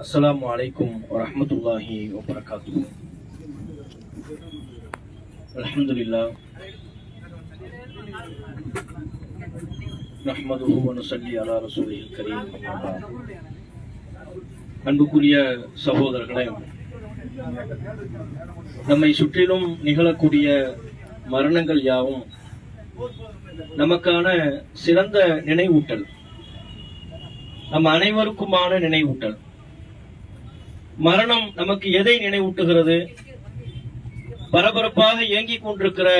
அஸ்லாம் வலைக்கும் வரமத்துல்லாஹி வபரகாத்து அலமதுல்லா நஹ்மதுஹு அன்புக்குரிய சகோதரர்களே நம்மை சுற்றிலும் நிகழக்கூடிய மரணங்கள் யாவும் நமக்கான சிறந்த நினைவூட்டல். நம் அனைவருக்குமான நினைவூட்டல். மரணம் நமக்கு எதை நினைவூட்டுகிறது? பரபரப்பாக இயங்கிக் கொண்டிருக்கிற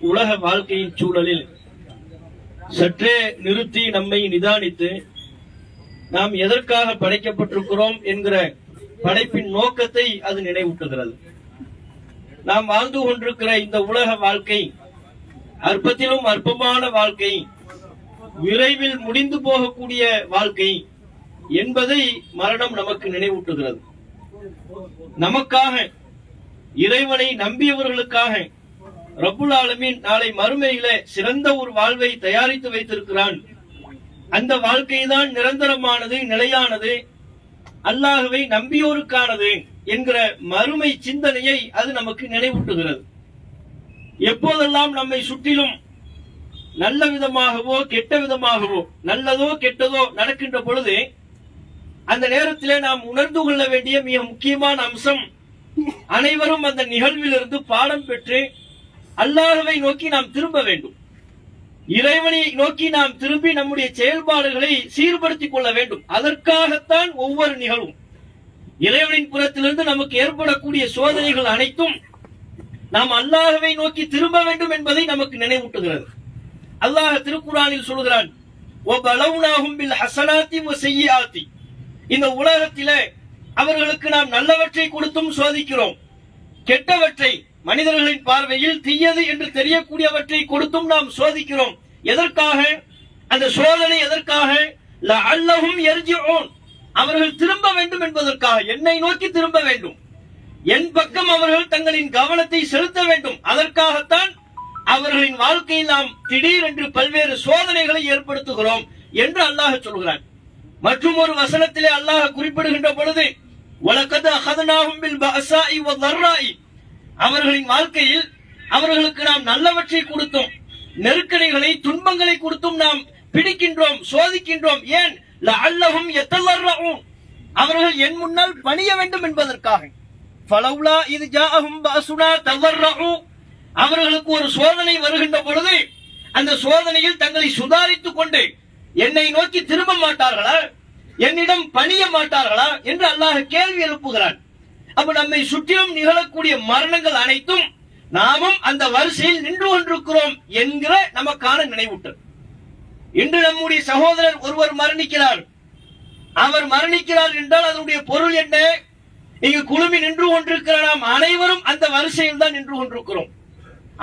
உலக வாழ்க்கையின் சூழலில் சற்றே நிறுத்தி நம்மை நிதானித்து நாம் எதற்காக படைக்கப்பட்டிருக்கிறோம் என்கிற படைப்பின் நோக்கத்தை அது நினைவூட்டுகிறது. நாம் வாழ்ந்து கொண்டிருக்கிற இந்த உலக வாழ்க்கை அற்பத்திலும் அற்பமான வாழ்க்கை விரைவில் முடிந்து போகக்கூடிய வாழ்க்கை என்பதை மரணம் நமக்கு நினைவூட்டுகிறது. நமக்காக இறைவனை நம்பியவர்களுக்காக ரப்புல் ஆலமின் நாளை மறுமையில சிறந்த ஒரு வாழ்வை தயாரித்து வைத்திருக்கிறான். அந்த வாழ்க்கைதான் நிரந்தரமானது நிலையானது அல்லாகவே நம்பியோருக்கானது என்கிற மறுமை சிந்தனையை அது நமக்கு நினைவூட்டுகிறது. எப்போதெல்லாம் நம்மை சுற்றிலும் நல்ல விதமாகவோ கெட்ட விதமாகவோ நல்லதோ கெட்டதோ நடக்கின்ற பொழுது அந்த நேரத்திலே நாம் உணர்ந்து கொள்ள வேண்டிய மிக முக்கியமான அம்சம் அனைவரும் அந்த நிகழ்விலிருந்து பாடம் பெற்று அல்லாஹவை நோக்கி நாம் திரும்ப வேண்டும். இறைவனை நோக்கி நாம் திரும்பி நம்முடைய செயல்பாடுகளை சீர்படுத்திக் கொள்ள வேண்டும். அதற்காகத்தான் ஒவ்வொரு நிகழ்வும். இறைவனின் புறத்திலிருந்து நமக்கு ஏற்படக்கூடிய சோதனைகள் அனைத்தும் நாம் அல்லாஹவை நோக்கி திரும்ப வேண்டும் என்பதை நமக்கு நினைவூட்டுகிறது. அல்லாஹ் திருக்குறானில் சொல்கிறான் இந்த உலகத்திலே அவர்களுக்கு நாம் நல்லவற்றை கொடுத்தும் சோதிக்கிறோம். கெட்டவற்றை மனிதர்களின் பார்வையில் தீயது என்று தெரியக்கூடியவற்றை கொடுத்தும் நாம் சோதிக்கிறோம். எதற்காக? அந்த சோதனை எதற்காக? லஅல்லஹும் யர்ஜிஊன். அவர்கள் திரும்ப வேண்டும் என்பதற்காக என்னை நோக்கி திரும்ப வேண்டும். என் பக்கம் அவர்கள் தங்களின் கவனத்தை செலுத்த வேண்டும். அதற்காகத்தான் அவர்களின் வாழ்க்கையில் நாம் திடீரென்று பல்வேறு சோதனைகளை ஏற்படுத்துகிறோம் என்று அல்லாஹ் சொல்கிறான். மற்றும் ஒரு வசனத்திலே அல்லாஹ் குறிப்பிடுகின்ற பொழுது வலக்கது அகதனாகும் பில் அவர்களின் வாழ்க்கையில் அவர்களுக்கு நாம் நல்லவற்றை கொடுத்தோம். நெருக்கடிகளை துன்பங்களை கொடுத்தும் நாம் பிடிக்கின்றோம் சோதிக்கின்றோம். ஏன்? அல்லஹும் யத்தல்லர்ரூன் அவர்கள் என் முன்னால் பணிய வேண்டும் என்பதற்காக. பலவுலா இது ஜாஅஹும் அவர்களுக்கு ஒரு சோதனை வருகின்ற பொழுது அந்த சோதனையில் தங்களை சுதாரித்துக் கொண்டு என்னை நோக்கி திரும்ப மாட்டார்களா? என்னிடம் பணிய மாட்டார்களா? என்று அல்லாஹ் கேள்வி எழுப்புகிறான். அப்ப நம்மை சுற்றிலும் நிகழக்கூடிய மரணங்கள் அனைத்தும் நாமும் அந்த வரிசையில் நின்று கொண்டிருக்கிறோம் என்கிற நமக்கான நினைவூட்டல். இன்று நம்முடைய சகோதரர் ஒருவர் மரணிக்கிறார். அவர் மரணிக்கிறார் என்றால் அதனுடைய பொருள் என்ன? இங்கு குழுமி நின்று கொண்டிருக்கிற நாம் அனைவரும் அந்த வரிசையில் தான் நின்று கொண்டிருக்கிறோம்.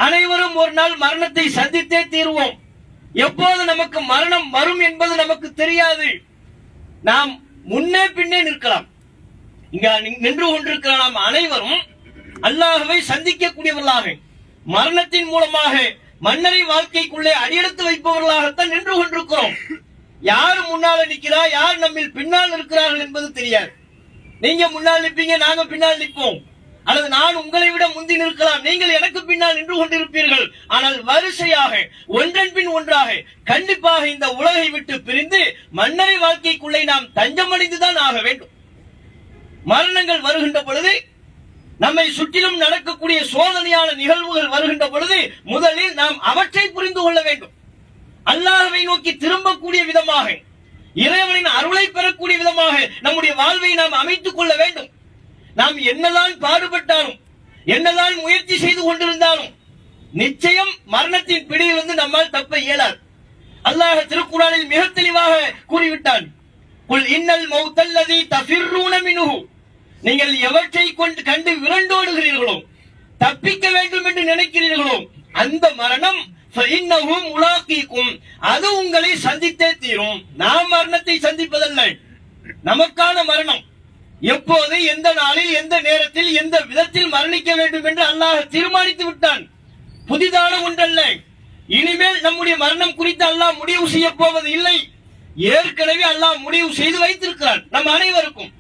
அனைவரும் ஒரு நாள் மரணத்தை சந்தித்தே தீருவோம். எப்போது நமக்கு மரணம் வரும் என்பது நமக்கு தெரியாது. நாம் முன்னே பின்னே நிற்கலாம். இங்க நின்று கொண்டிருக்கிற நாம் அனைவரும் அல்லாகவே சந்திக்கக்கூடியவர்களாக மரணத்தின் மூலமாக மன்னரை வாழ்க்கைக்குள்ளே அடியெடுத்து வைப்பவர்களாகத்தான் நின்று கொண்டிருக்கிறோம். யார் முன்னால நிற்கிறா யார் நம்மில் பின்னால் இருக்கிறார்கள் என்பது தெரியாது. நீங்க முன்னால் நிற்பீங்க நாங்க பின்னால் நிற்போம். அல்லது நான் உங்களை விட முந்தி நிற்கலாம். நீங்கள் எனக்கு பின்னால் நின்று கொண்டிருப்பீர்கள். ஆனால் வரிசையாக ஒன்றன் பின் ஒன்றாக கண்டிப்பாக இந்த உலகை விட்டு பிரிந்து மன்னரை வாழ்க்கைக்குள்ளே நாம் தஞ்சமடைந்துதான் ஆக வேண்டும். மரணங்கள் வருகின்ற பொழுது நம்மை சுற்றிலும் நடக்கக்கூடிய சோதனையான நிகழ்வுகள் வருகின்ற பொழுது முதலில் நாம் அவற்றை புரிந்து கொள்ள வேண்டும். அல்லாஹவை நோக்கி திரும்பக்கூடிய விதமாக இறைவனின் அருளை பெறக்கூடிய விதமாக நம்முடைய வாழ்வை நாம் அமைத்துக் கொள்ள வேண்டும். நாம் என்னதான் பாடுபட்டாலும் என்னதான் முயற்சி செய்து கொண்டிருந்தாலும் நிச்சயம் மரணத்தின் பிடியிலிருந்து நம்மால் தப்ப இயலாது. அல்லாஹ் திருக்குறானில் மிக தெளிவாக கூறிவிட்டான். குல் இன்னல் மௌத்தல்லதி தஃபிர்ரூன மின்ஹு. நீங்கள் எவற்றை கொண்டு கண்டு விரண்டோடுகிறீர்களோ தப்பிக்க வேண்டும் என்று நினைக்கிறீர்களோ அந்த மரணம் இன்னமும் உலாக்கிக்கும் அது உங்களை சந்தித்தே தீரும் நாம் மரணத்தை சந்திப்பதல்ல நமக்கான மரணம் எப்போது எந்த நாளில் எந்த நேரத்தில் எந்த விதத்தில் மரணிக்க வேண்டும் என்று அல்லாஹ் தீர்மானித்து விட்டான் புதிதான ஒன்றல்ல இனிமேல் நம்முடைய மரணம் குறித்து அல்லாஹ் முடிவு செய்ய போவது இல்லை ஏற்கனவே அல்லாஹ் முடிவு செய்து வைத்திருக்கிறான் நம் அனைவருக்கும்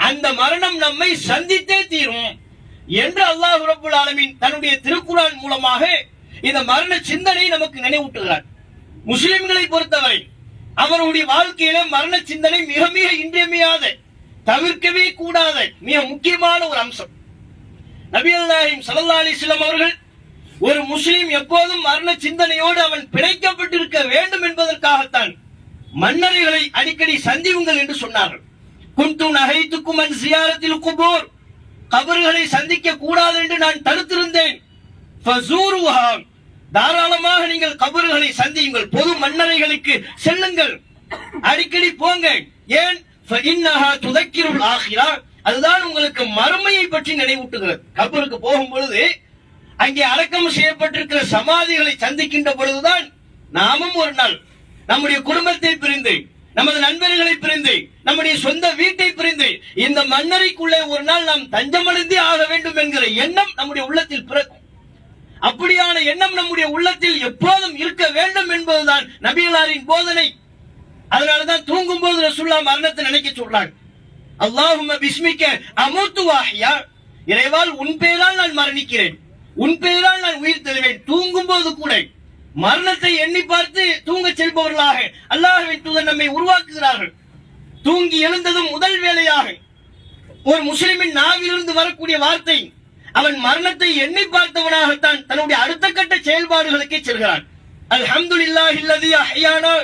அந்த மரணம் நம்மை சந்தித்தே தீரும் என்று அல்லாஹ் ரபுல் ஆலமின் தன்னுடைய திருக்குறான் மூலமாக இந்த மரண சிந்தனை நமக்கு நினைவூட்டுகிறார். முஸ்லிம்களை பொறுத்தவரை அவருடைய வாழ்க்கையில மரண சிந்தனை மிக மிக இன்றியமையாத தவிர்க்கவே கூடாத மிக முக்கியமான ஒரு அம்சம். நபி அல்லாஹிம் சல்லா அலிஸ்லாம் அவர்கள் ஒரு முஸ்லிம் எப்போதும் மரண சிந்தனையோடு அவன் பிணைக்கப்பட்டிருக்க வேண்டும் என்பதற்காகத்தான் மன்னர்களை அடிக்கடி சந்திவுங்கள் என்று சொன்னார்கள். குந்து நகைத்துக்கும் அன் சியாரத்தில் குபோர். கபர்களை சந்திக்க கூடாது என்று நான் தடுத்திருந்தேன். தாராளமாக நீங்கள் கபர்களை சந்தியுங்கள். பொது மன்னரைகளுக்கு செல்லுங்கள். அடிக்கடி போங்க ஏன்? துதக்கிருள் ஆகிறா அதுதான் உங்களுக்கு மறுமையை பற்றி நினைவூட்டுகிறது. கபருக்கு போகும் பொழுது அங்கே அடக்கம் செய்யப்பட்டிருக்கிற சமாதிகளை சந்திக்கின்ற பொழுதுதான் நாமும் ஒரு நாள் நம்முடைய குடும்பத்தை பிரிந்து நமது நண்பர்களை பிரிந்து நம்முடைய சொந்த வீட்டை பிரிந்து இந்த மன்னரைக்குள்ளே ஒரு நாள் நாம் தஞ்சமடைந்தே ஆக வேண்டும் என்கிற எண்ணம் நம்முடைய உள்ளத்தில் பிறக்கும். அப்படியான எண்ணம் நம்முடைய உள்ளத்தில் எப்போதும் இருக்க வேண்டும் என்பதுதான் நபிகளாரின் போதனை. அதனாலதான் தூங்கும் போது ரசுல்லா மரணத்தை நினைக்க சொல்றாங்க. அல்லாஹும் பிஸ்மிக்க அமுத்து வாஹியா. இறைவால் உன் பெயரால் நான் மரணிக்கிறேன். உன் பெயரால் நான் உயிர் தருவேன். தூங்கும் போது கூட மரணத்தை எண்ணி பார்த்து தூங்க செல்பவர்களாக அல்லாஹின் தூதர் நம்மை உருவாக்குகிறார்கள். தூங்கி எழுந்ததும் முதல் வேலையாக ஒரு முஸ்லிமின் நாவிலிருந்து வரக்கூடிய வார்த்தை அவன் மரணத்தை எண்ணி பார்த்தவனாகத்தான் தன்னுடைய அடுத்த கட்ட செயல்பாடுகளுக்கே செல்கிறான். அல்ஹம்துலில்லாஹி இல்லதி அஹ்யானா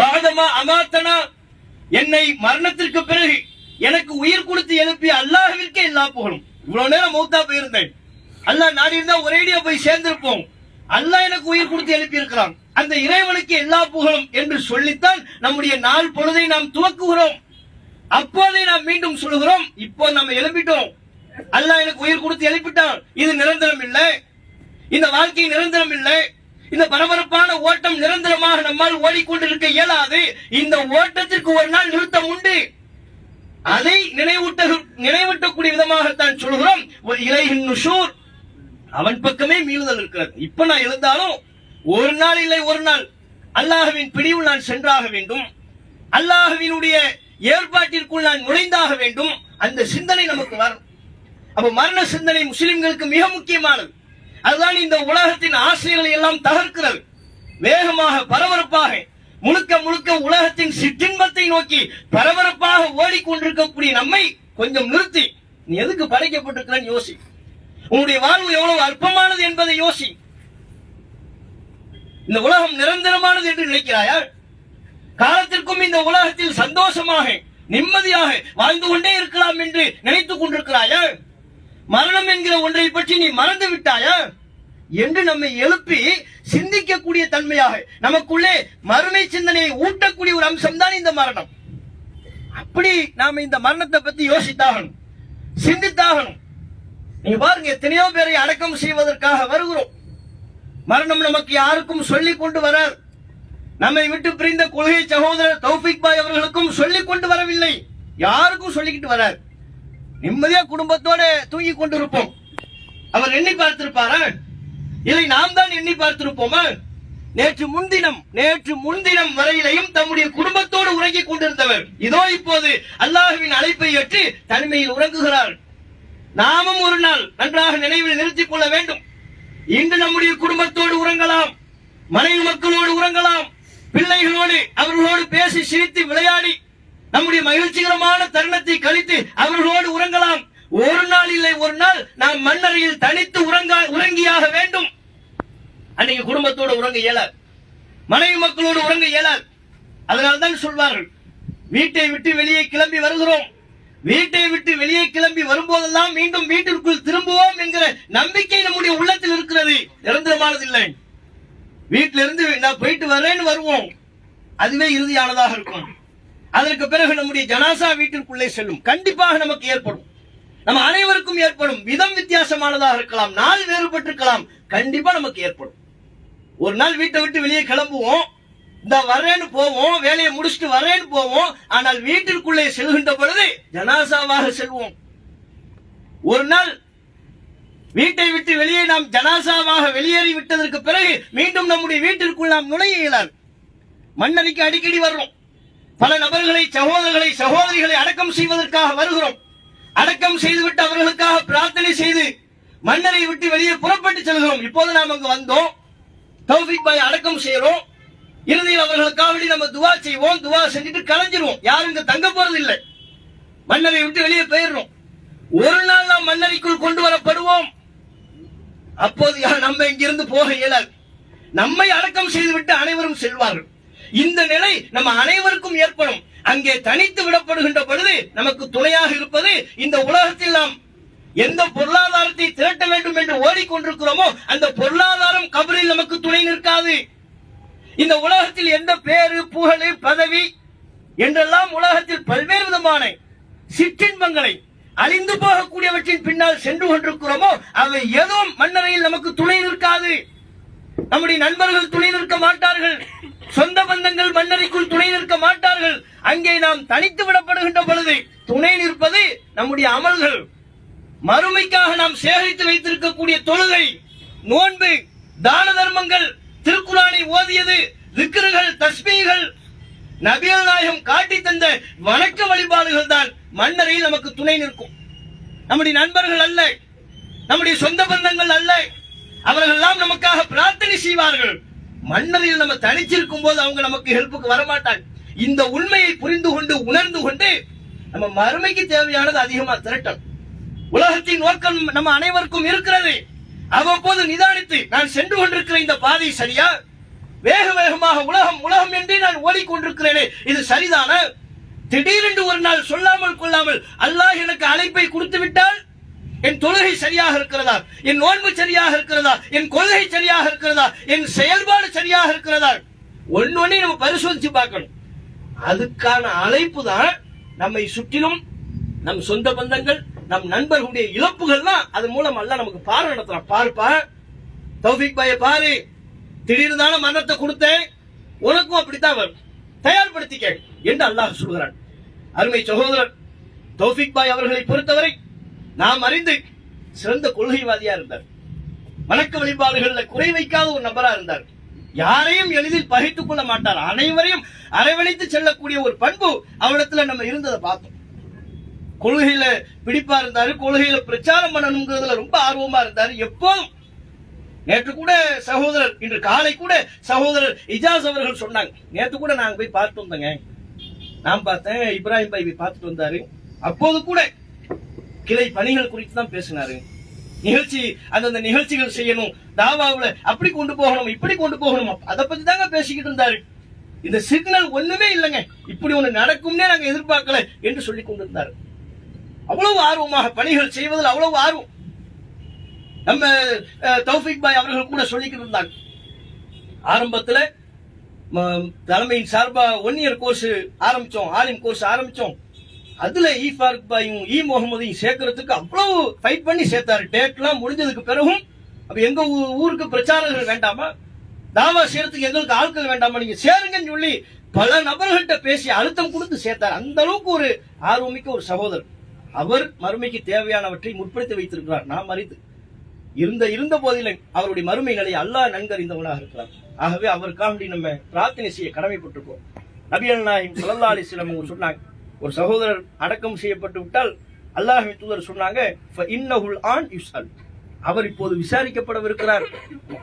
பாதமா அமாத்தனா என்னை மரணத்திற்கு பிறகு எனக்கு உயிர் கொடுத்து எழுப்பி அல்லாஹவிற்கே எல்லா புகழும். இவ்வளவு நேரம் மௌத்தா போயிருந்தேன். அல்லாஹ் நாடி இருந்தா ஒரேடியா போய் சேர்ந்திருப்போம். அல்லாஹ் எனக்கு உயிர் கொடுத்து எழுப்பி இருக்கிறான் அந்த இறைவனுக்கு எல்லா புகழும் என்று சொல்லித்தான் நம்முடைய நாள் பொழுதை நாம் துவக்குகிறோம். அப்போதை நாம் மீண்டும் சொல்கிறோம் இப்போ நம்ம எழுப்பிட்டோம் அல்லாஹ் எனக்கு உயிர் கொடுத்து எழுப்பிட்டான். இது நிரந்தரம் இல்லை. இந்த வாழ்க்கை நிரந்தரம் இல்லை. இந்த பரபரப்பான ஓட்டம் நிரந்தரமாக நம்மால் ஓடிக்கொண்டிருக்க இயலாது. இந்த ஓட்டத்திற்கு ஒரு நாள் நிறுத்தம் உண்டு. அதை நினைவூட்ட நினைவூட்டக்கூடிய விதமாகத்தான் சொல்கிறோம். ஒரு இலையின் நுஷூர். அவன் பக்கமே மீளுதல் இருக்கிறது. இப்ப நான் எழுந்தாலும் ஒரு நாள் இல்லை ஒரு நாள். அல்லாஹவின் பிடிவில் நான் சென்றாக வேண்டும். அல்லாஹவினுடைய ஏற்பாட்டிற்குள் நான் நுழைந்தாக வேண்டும். அந்த சிந்தனை நமக்கு வரும். அப்ப மரண சிந்தனை முஸ்லிம்களுக்கு மிக முக்கியமானது. அதுதான் இந்த உலகத்தின் ஆசைகளை எல்லாம் தகர்க்கிறது. வேகமாக பரபரப்பாக முழுக்க முழுக்க உலகத்தின் சிற்றின்பத்தை நோக்கி பரபரப்பாக ஓடிக்கொண்டிருக்கக்கூடிய நம்மை கொஞ்சம் நிறுத்தி நீ எதுக்கு படைக்கப்பட்டிருக்கிறன்னு யோசி. உன்னுடைய வாழ்வு எவ்வளவு அற்பமானது என்பதை யோசி. இந்த உலகம் நிரந்தரமானது என்று நினைக்கிறாயா? காலத்திற்கும் இந்த உலகத்தில் சந்தோஷமாக நிம்மதியாக வாழ்ந்து கொண்டே இருக்கலாம் என்று நினைத்துக் கொண்டிருக்கிறாயா? மரணம் என்கிற ஒன்றை பற்றி நீ மறந்து விட்டாயா? என்று நம்மை எழுப்பி சிந்திக்கக்கூடிய தன்மையாக நமக்குள்ளே மறுமை சிந்தனையை ஊட்டக்கூடிய ஒரு அம்சம் தான் இந்த மரணம். அப்படி நாம இந்த மரணத்தை பத்தி யோசித்தாகணும் சிந்தித்தாகணும். நீங்க பாருங்க எத்தனையோ பேரை அடக்கம் செய்வதற்காக வருகிறோம். மரணம் நமக்கு யாருக்கும் சொல்லிக் கொண்டு வரார் நம்மை விட்டு பிரிந்த கொள்கை சகோதரர் தௌபிக் பாய் அவர்களுக்கும் சொல்லிக் கொண்டு வரவில்லை. யாருக்கும் சொல்லிக்கிட்டு வரார் நிம்மதியா குடும்பத்தோட தூங்கி கொண்டிருப்போம். அவர் எண்ணி பார்த்திருப்பாரா? இல்லை நாம் தான் எண்ணி பார்த்திருப்போமா? நேற்று முன்தினம் நேற்று முன்தினம் வரையிலையும் தம்முடைய குடும்பத்தோடு உறங்கிக் கொண்டிருந்தவர். இதோ இப்போது அல்லாஹுவின் அழைப்பை ஏற்று தனிமையில் உறங்குகிறார். நாமும் ஒரு நாள் நன்றாக நினைவில் நிறுத்திக் கொள்ள வேண்டும். இன்று நம்முடைய குடும்பத்தோடு உறங்கலாம். மனைவி மக்களோடு உறங்கலாம். பிள்ளைகளோடு அவர்களோடு பேசி சிரித்து விளையாடி நம்முடைய மகிழ்ச்சிகரமான தருணத்தை கழித்து அவர்களோடு உறங்கலாம். ஒரு நாள் இல்லை ஒரு நாள் நாம் மண்ணறையில் தனித்து உறங்க உறங்கியாக வேண்டும். அன்னைக்கு குடும்பத்தோடு உறங்க இயலாது. மனைவி மக்களோடு உறங்க இயலாது. அதனால்தான் சொல்வார்கள் வீட்டை விட்டு வெளியே கிளம்பி வருகிறோம். வீட்டை விட்டு வெளியே கிளம்பி வரும்போதெல்லாம் மீண்டும் வீட்டிற்குள் திரும்புவோம் என்கிற நம்பிக்கை நம்முடைய உள்ளத்தில் இருக்கிறது. நிரந்தரமானதில்லை. இல்லை வீட்டிலிருந்து நான் போயிட்டு வரேன்னு வருவோம். அதுவே இறுதியானதாக இருக்கும். அதற்கு பிறகு நம்முடைய ஜனாசா வீட்டிற்குள்ளே செல்லும். கண்டிப்பாக நமக்கு ஏற்படும். நம்ம அனைவருக்கும் ஏற்படும். விதம் வித்தியாசமானதாக இருக்கலாம். நாள் வேறுபட்டிருக்கலாம். கண்டிப்பா நமக்கு ஏற்படும். ஒரு நாள் வீட்டை விட்டு வெளியே கிளம்புவோம். இந்த வரேன்னு போவோம். வேலையை முடிச்சுட்டு வரேன்னு போவோம். ஆனால் வீட்டிற்குள்ளே செல்கின்ற பொழுது ஜனாசாவாக செல்வோம். ஒரு நாள் வீட்டை விட்டு வெளியே நாம் ஜனாசாவாக வெளியேறி விட்டதற்கு பிறகு மீண்டும் நம்முடைய வீட்டிற்குள் நாம் நுழைய இயலாது. மன்னரைக்கு அடிக்கடி வர்றோம். பல நபர்களை சகோதரர்களை சகோதரிகளை அடக்கம் செய்வதற்காக வருகிறோம். அடக்கம் செய்துவிட்டு அவர்களுக்காக பிரார்த்தனை செய்து மன்னரை விட்டு வெளியே புறப்பட்டு செல்கிறோம். இப்போது நாம் அங்கு வந்தோம். தௌஃபிக் பாய் அடக்கம் செய்கிறோம். இறுதியில் அவர்களுக்காக வேண்டி நம்ம துவா செய்வோம். துவா செஞ்சுட்டு கலைஞ்சிருவோம். யாரும் இங்க தங்க போறது இல்லை மன்னரை விட்டு வெளியே போயிடுறோம் ஒரு நாள் நாம் மன்னரைக்குள் கொண்டு வரப்படுவோம். அப்போது யார் நம்ம இங்கிருந்து போக இயலாது. நம்மை அடக்கம் செய்துவிட்டு அனைவரும் செல்வார்கள். இந்த நிலை நம்ம அனைவருக்கும் ஏற்படும். அங்கே தனித்து விடப்படுகின்ற பொழுது நமக்கு துணையாக இருப்பது இந்த உலகத்தில் நாம் எந்த பொருளாதாரத்தை திரட்ட வேண்டும் என்று ஓடிக்கொண்டிருக்கிறோமோ அந்த பொருளாதாரம் கபரில் நமக்கு துணை நிற்காது. இந்த உலகத்தில் எந்த பேரு புகழ் பதவி என்றெல்லாம் உலகத்தில் பல்வேறு விதமான சிற்றின்பங்களை அழிந்து போகக்கூடியவற்றின் பின்னால் சென்று கொண்டிருக்கிறோமோ அவை எதுவும் மன்னரையில் நமக்கு துணை நிற்காது. நம்முடைய நண்பர்கள் துணை நிற்க மாட்டார்கள். சொந்த பந்தங்கள் மன்னரைக்குள் துணை நிற்க மாட்டார்கள். அங்கே நாம் தனித்து விடப்படுகின்ற பொழுது துணை நிற்பது நம்முடைய அமல்கள். மறுமைக்காக நாம் சேகரித்து வைத்திருக்கக்கூடிய தொழுகை நோன்பு தான தர்மங்கள் திருக்குறானை ஓதியது திக்ருகள் தஸ்மீகள். நபியல் நாயகம் காட்டி தந்த வணக்க வழிபாடுகள் தான் மன்னரையில் நமக்கு துணை நிற்கும். நம்முடைய நண்பர்கள் அல்ல நம்முடைய சொந்த பந்தங்கள் அல்ல அவர்கள் எல்லாம் நமக்காக பிரார்த்தனை செய்வார்கள். மன்னரில் நம்ம தனிச்சிருக்கும் போது அவங்க நமக்கு ஹெல்ப்புக்கு வரமாட்டாங்க. இந்த உண்மையை புரிந்து கொண்டு உணர்ந்து கொண்டு நம்ம மறுமைக்கு தேவையானது அதிகமா திரட்டணும். உலகத்தின் நோக்கம் நம்ம அனைவருக்கும் இருக்கிறது. அவ்வப்போது நிதானித்து நான் சென்று கொண்டிருக்கிற இந்த பாதை சரியா? வேக வேகமாக உலகம் உலகம் என்றே நான் ஓடிக்கொண்டிருக்கிறேனே இது சரிதான? திடீரென்று ஒரு நாள் சொல்லாமல் கொள்ளாமல் அல்லாஹ் எனக்கு அழைப்பை கொடுத்து விட்டால் என் தொழுகை சரியாக இருக்கிறதா? என் நோன்பு சரியாக இருக்கிறதா? என் கொள்கை சரியாக இருக்கிறதா? என் செயல்பாடு சரியாக இருக்கிறதா? ஒன்னொன்னே நம்ம பரிசோதிச்சு பார்க்கணும். அதுக்கான அழைப்பு தான் நம்மை சுற்றிலும் நம் சொந்த பந்தங்கள் நம் நண்பர்களுடைய இழப்புகள் தான் அதன் மூலம் அல்ல நமக்கு பாரு நடத்துறான். பார்ப்பா தௌஃபிக் பாய பாரு. திடீர்னு தானே மரணத்தை கொடுத்தேன். உனக்கும் அப்படித்தான் வரும். தயார்படுத்திக்க என்று அல்லாஹ் சொல்கிறான். அருமை சகோதரர் தௌஃபிக் பாய் அவர்களை பொறுத்தவரை நாம் அறிந்து சிறந்த கொள்கைவாதியா இருந்தார். வணக்க வழிபாடுகள்ல குறை வைக்காத ஒரு நபரா இருந்தார். யாரையும் எளிதில் பகைத்துக் கொள்ள மாட்டார். அனைவரையும் அரவணைத்து செல்லக்கூடிய ஒரு பண்பு அவரிடத்துல நம்ம இருந்ததை பார்த்தோம். கொள்கையில பிடிப்பா இருந்தாரு கொள்கையில பிரச்சாரம் பண்ணணுங்கிறதுல ரொம்ப ஆர்வமா இருந்தாரு. எப்போதும் நேற்று கூட சகோதரர் இன்று காலை கூட சகோதரர் இஜாஸ் அவர்கள் சொன்னாங்க. நேற்று கூட நாங்க போய் பார்த்து வந்தோங்க. நான் பார்த்தேன் இப்ராஹிம் பாய் போய் பார்த்துட்டு வந்தாரு. அப்போது கூட கிளை பணிகள் குறித்து தான் பேசினாரு. நிகழ்ச்சி அந்தந்த நிகழ்ச்சிகள் செய்யணும். தாவாவுல அப்படி கொண்டு போகணும் இப்படி கொண்டு போகணும் அதை பத்தி தாங்க பேசிக்கிட்டு இருந்தாரு. இந்த சிக்னல் ஒண்ணுமே இல்லைங்க. இப்படி ஒண்ணு நடக்கும்னே நாங்க எதிர்பார்க்கல என்று சொல்லி கொண்டிருந்தாரு. அவ்வளவு ஆர்வமாக பணிகள் செய்வதில் அவ்வளவு ஆர்வம். நம்ம தௌஃபிக் பாய் அவர்கள் கூட சொல்லிக்கிட்டு இருந்தாங்க. ஆரம்பத்துல ம- தலைமையின் சார்பா ஒன் இயர் கோர்ஸ் ஆரம்பிச்சோம் ஆலிம் கோர்ஸ் ஆரம்பிச்சோம். அதுல இ ஃபாருக் பாயும் இ முகமதையும் சேர்க்கறதுக்கு அவ்வளவு ஃபைட் பண்ணி சேர்த்தாரு. டேட்லாம் முடிஞ்சதுக்கு பிறகும் அப்ப எங்க ஊ- ஊருக்கு பிரச்சாரங்கள் வேண்டாமா? தாவா செய்யறதுக்கு எங்களுக்கு ஆட்கள் வேண்டாமா? நீங்க சேருங்கன்னு சொல்லி பல நபர்கள்ட்ட பேசி அழுத்தம் கொடுத்து சேர்த்தார். அந்த அளவுக்கு ஒரு ஆர்வமிக்க ஒரு சகோதரர். அவர் மறுமைக்கு தேவையானவற்றை முற்படுத்தி வைத்திருக்கிறார். நாம் அறிந்து இருந்த இருந்த போதிலும் அவருடைய மறுமை நிலையை அல்லாஹ் நன்கறிந்தவனாக இருக்கிறார். ஆகவே அவருக்காக நம்ம பிரார்த்தனை செய்ய கடமைப்பட்டிருக்கோம். நபியல் நாயம் சல்லா அலிஸ்லாம் சொன்னாங்க ஒரு சகோதரர் அடக்கம் செய்யப்பட்டு விட்டால் அல்லாஹி தூதர் சொன்னாங்க "ஃப ஆன் யுஸ்அல். அவர் இப்போது விசாரிக்கப்படவிருக்கிறார்.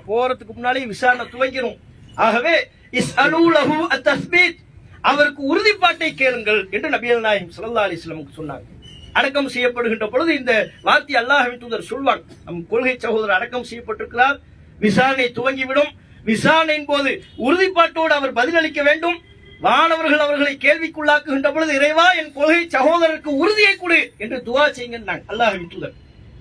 போறதுக்கு முன்னாலே விசாரணை துவங்கிரும். ஆகவே இஸ்அலூ லஹு அத்தஸ்பீத். அவருக்கு உறுதிப்பாட்டை கேளுங்கள் என்று நபியல் நாயம் சல்லா அலிஸ்லாமுக்கு சொன்னாங்க. அடக்கம் செய்யப்படுகின்ற பொழுது இந்த வார்த்தை அல்லாஹ்வின் தூதர் சொல்வான். நம் கொள்கை சகோதரர் அடக்கம் செய்யப்பட்டிருக்கிறார். விசாரணை துவங்கிவிடும். விசாரணையின் போது உறுதிப்பாட்டோடு அவர் பதிலளிக்க வேண்டும். வானவர்கள் அவர்களை கேள்விக்குள்ளாக்குகின்ற பொழுது இறைவா என் கொள்கை சகோதரருக்கு உறுதியை கொடு என்று துவா செய்யுங்க அல்லாஹ் விட்டுள்ள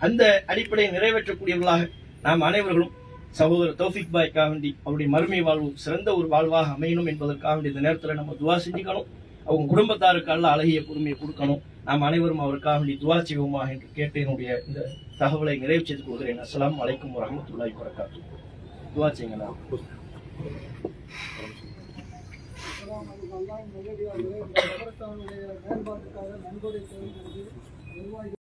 அந்த அடிப்படையை நிறைவேற்றக்கூடியவர்களாக நாம் அனைவர்களும் சகோதரர் தௌஃபிக் பாய்க்காக வேண்டி அவருடைய மறுமை வாழ்வு சிறந்த ஒரு வாழ்வாக அமையணும் என்பதற்காக வேண்டி இந்த நேரத்தில் நம்ம துவா செஞ்சுக்கணும். அவங்க குடும்பத்தாருக்கு அல்ல அழகிய பொறுமையை கொடுக்கணும். நாம் அனைவரும் அவருக்காக வேண்டி துவா செய்வோமா என்று கேட்டு என்னுடைய இந்த தகவலை நிறைவு செய்து கொள்கிறேன். அஸ்லாம் வலைக்கும் வரமத்துள்ளாய் வரகாத்து துவா செய்யுங்களா அல்லாஹ் நல்லடியார்களே மேம்பாட்டுக்காக நன்கொடை செய்கிறது நிர்வாகிகள்